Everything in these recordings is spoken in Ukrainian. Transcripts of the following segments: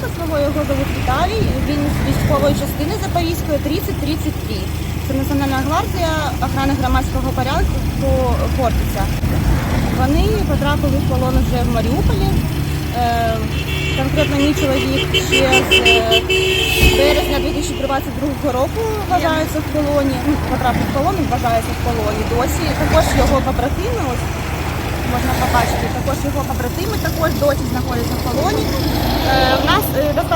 чоловіка свого його зовут Віталій. Він з військової частини Запорізької 3033. Це Національна гвардія охорони громадського порядку по Хортиця. Вони потрапили в полон вже в Маріуполі. Е, конкретно мій чоловік ще з е, березня 2022 року вважається в полоні. Ну, потрапив в полон, вважається в полоні. Досі також його побратими. Ось можна побачити, також його побратими також досі знаходяться в полоні. Е,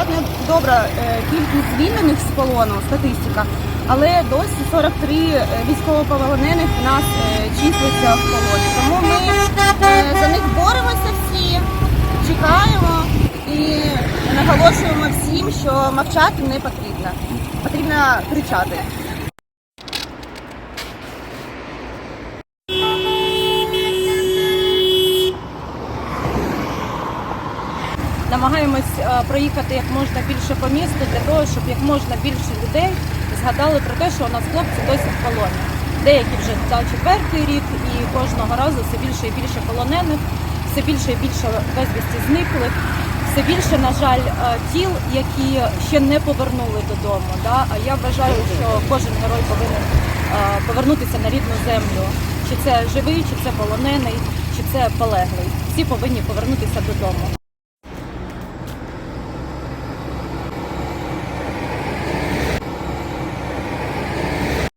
Достатньо добра е, кількість звільнених з полону, статистика, але досі 43 е, військовополонених у нас е, числиться в полоні. Тому ми за них боремося всі, чекаємо і наголошуємо всім, що мовчати не потрібно. Потрібно кричати. Намагаємось е, проїхати як можна більше по місту для того, щоб як можна більше людей згадали про те, що у нас хлопці досі в полоні. Деякі вже за четвертий рік, і кожного разу все більше і більше полонених, все більше і більше безвісті зниклих, все більше, на жаль, е, тіл, які ще не повернули додому. Да? А я вважаю, що кожен герой повинен е, повернутися на рідну землю. Чи це живий, чи це полонений, чи це полеглий. Всі повинні повернутися додому.